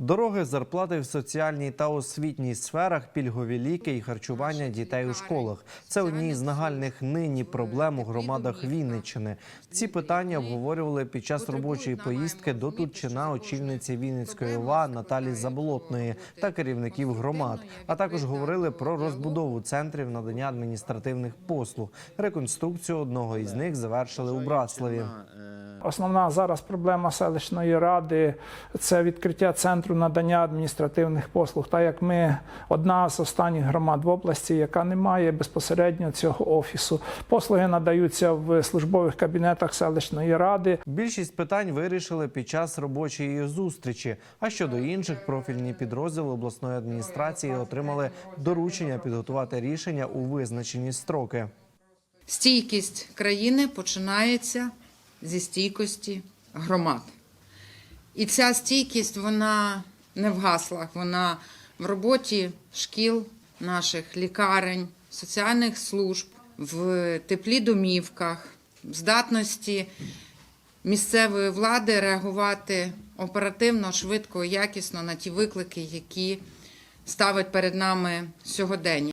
Дороги, зарплати в соціальній та освітній сферах, пільгові ліки і харчування дітей у школах це одні з нагальних нині проблем у громадах Вінниччини. Ці питання обговорювали під час робочої поїздки до Тутчина очільниці Вінницької ОВА Наталі Заболотної та керівників громад. А також говорили про розбудову центрів надання адміністративних послуг. Реконструкцію одного із них завершили у Братславі. Основна зараз проблема селищної ради це відкриття центру надання адміністративних послуг. Так як ми одна з останніх громад в області, яка не має безпосередньо цього офісу. Послуги надаються в службових кабінетах селищної ради. Більшість питань вирішили під час робочої зустрічі. А щодо інших, профільні підрозділи обласної адміністрації отримали доручення підготувати рішення у визначені строки. Стійкість країни починається зі стійкості громад. І ця стійкість вона не в гаслах, вона в роботі шкіл, наших лікарень, соціальних служб, в теплі домівках, в здатності місцевої влади реагувати оперативно, швидко, якісно на ті виклики, які ставить перед нами сьогодення.